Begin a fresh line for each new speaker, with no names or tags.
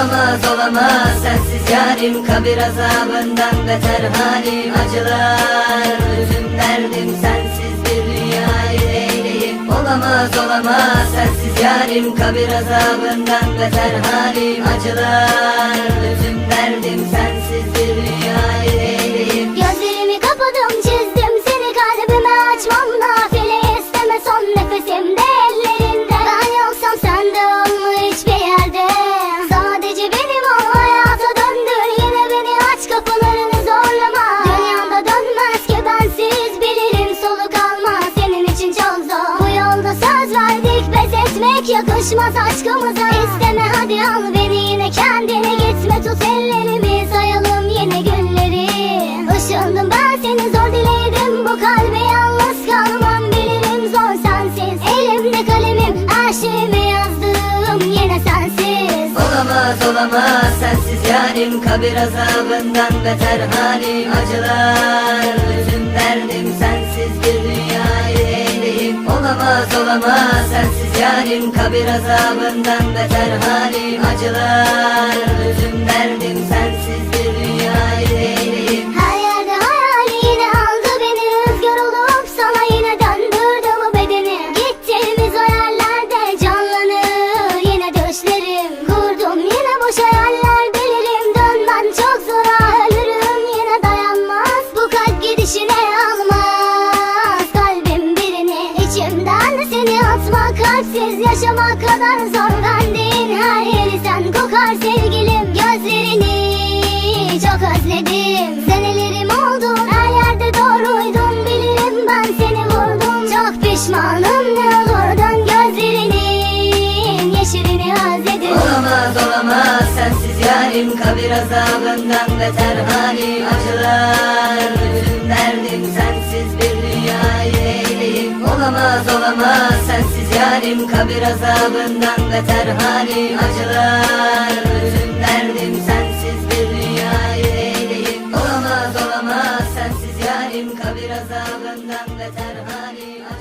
Olamaz olamaz. Sensiz yarim Kabir azabından beter halim Acılar. Üzüm derdim sensiz bir dünyayı eyleyim Olamaz olamaz. Sensiz yarim Kabir azabından beter halim Acılar
yakışmaz aşkımıza İsteme. Hadi al beni yine kendine. Gitme tut ellerimi. Sayalım yine günleri. Işındım ben seni zor diledim. Bu kalbe yalnız kalmam bilirim zor sensiz. Elimde kalemim her şeyimi yazdım yine sensiz.
Olamaz olamaz sensiz yarim. Kabir azabından beter halim. Acılar üzüm derdim sensiz bir eyleyim Olamaz olamaz. Sensiz yarim Kabir azabından beter halim Acılar. Üzüm
seni atmak Kalpsiz yaşamak kadar zor. Verdiğin her yeri sen kokar sevgilim. Gözlerini çok özledim. Senelerim oldu her yerde doğruydun Bilirim ben seni vurdum. Çok pişmanım ne olur. Dön gözlerinin Yeşilini özledim.
Olamaz olamaz. Sensiz yarim Kabir azabından beter halim Acılar. Üzüm derdim sensiz bir dünyayı. Eyleyim Olamaz olamaz Çektim kabir azabından beter hali acılar. Bütün derdim sensiz bir dünyayı eyleyim Olamaz olamaz sensiz yarim kabir azabından beter hali acılar.